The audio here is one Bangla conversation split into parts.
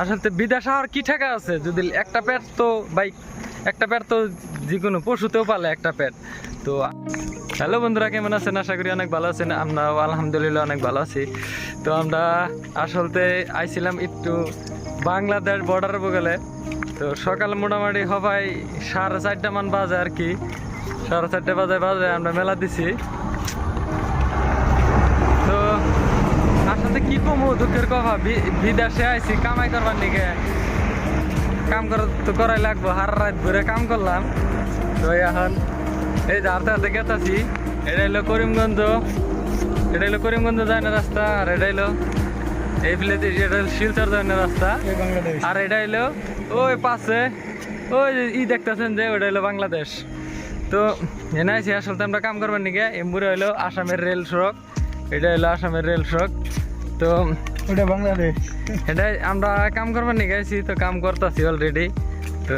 আসলে বিদেশ আর কি ঠেকা আছে? যদি একটা পেট তো, ভাই, একটা পেট তো যে কোনো পশুতেও পালে একটা পেট। তো, হ্যালো বন্ধুরা, কেমন আছেন? আশা করি অনেক ভালো আছেন। আমরাও আলহামদুলিল্লাহ অনেক ভালো আছি। তো আমরা আসলতে আইছিলাম একটু বাংলাদেশ বর্ডার বগলে। তো সকাল মোটামুটি হবাই সাড়ে চারটা মান বাজে আর কি। সাড়ে চারটে বাজে বাজে আমরা মেলা দিছি তো আসলে কি কমু? দুঃখের কথা। বিদেশে আইছি কামাই করবার নিকে কাম করা তো করাই লাগবো হার রাত ঘুরে কাম করলাম। তো এখন এই যে হারতে হারতে গেতাছি। এটা হলো করিমগঞ্জ। এটা হলো করিমগঞ্জ যায় না রাস্তা আর এটা হলো এই প্লেতে এটা হলো শিলচর যায় না রাস্তা আর এটা হলো ওই পাশে ওই যে ই দেখতেছেন যে ওটা হলো বাংলাদেশ। তো এনে আছি আসলে আমরা কাম করবার নিকে এমবুরে হলো আসামের রেল সড়ক। এটা হলো আসামের রেল সড়ক। তো ওটা বাংলাদেশ। এটাই আমরা কাম করবার নিকে আছি তো কাম করতেছি অলরেডি তো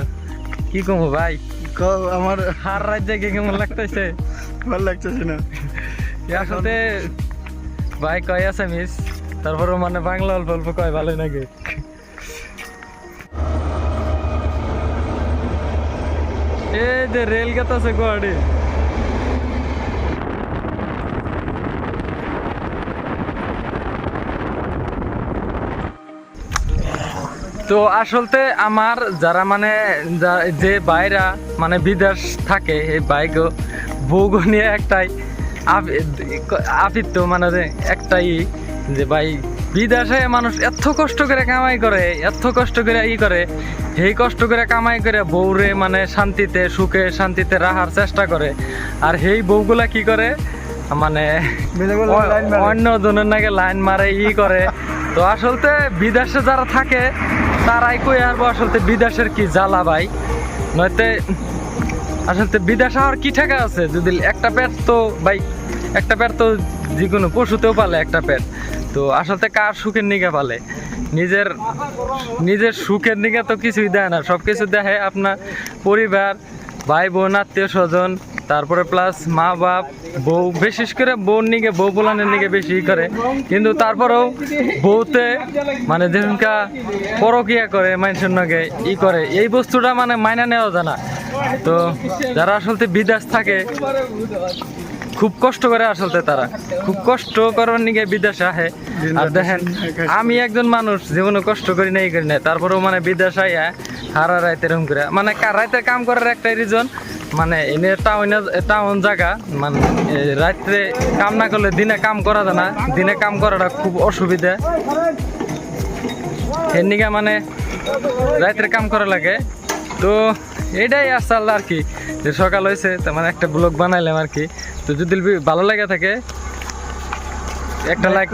কি কমো ভাই? ক- আমার হার রাজ্যে গিয়ে কেমন লাগতেছে? ভালো লাগতেছে না। আসলে ভাই কয় আছে মিস তারপরে মানে বাংলা অল্প অল্প কয় ভালো নাকি এই যে রেল গেত আছে গুয়াহাটি তো আসলতে আমার যারা মানে যে বাইরা মানে বিদেশ থাকে এই বাইক বউগো নিয়ে একটাই আপিত্য মানে একটাই যে ভাই বিদেশে মানুষ এত কষ্ট করে কামাই করে এত কষ্ট করে ই করে এই কষ্ট করে কামাই করে বউরে মানে শান্তিতে সুখে শান্তিতে রাখার চেষ্টা করে। আর সেই বউগুলা কি করে? মানে। অন্য জনের নাকি লাইন মারে ই করে। তো আসলতে বিদেশে যারা থাকে তারাই কই আসব আসলতে বিদেশের কি জ্বালা ভাই? নয়তে আসলতে বিদেশে আর কি ঠেকা আছে? যদি একটা পেট তো ভাই, একটা পেট তো যে কোনো পশুতেও পালে একটা পেট। তো আসলতে কার সুখের নিগে পালে? নিজের নিজের সুখের নিগে তো কিছুই দেয় না। সব কিছু দেখে আপনার পরিবার, ভাই বোন, আত্মীয় স্বজন তারপরে প্লাস মা বাপ, বউ, বিশেষ করে বউর নিগে বউ পোলানের নিগে বেশি করে। কিন্তু তারপরেও বউতে মানে যেমনকা পরকিয়া করে মানুষের নগে ই করে, এই বস্তুটা মানে মাইনা নেওয়া যায় না। তো যারা আসলে বিদেশ থাকে, খুব কষ্ট করে আসলে তারা। খুব কষ্ট করার নিগে বিদেশে আহে। আর দেখেন, আমি একজন মানুষ, জীবনে কষ্ট করি নাই করি নাই। তারপরেও মানে বিদেশ আইয়া হারা রাইতে এরকম করে। মানে রাইতে কাম করার একটাই রিজন মানে এনে টাউনে টাউন জায়গা মানে রাত্রে কাম না করলে দিনে কাম করা যায় না। দিনে কাম করাটা খুব অসুবিধা। এর মানে রাত্রে কাম করা লাগে। তো এটাই আসল আর কি। যে সকাল হয়েছে তার মানে একটা ব্লগ বানাইলাম আর কি। তো যদি ভালো লাগে থাকে একটা লাইক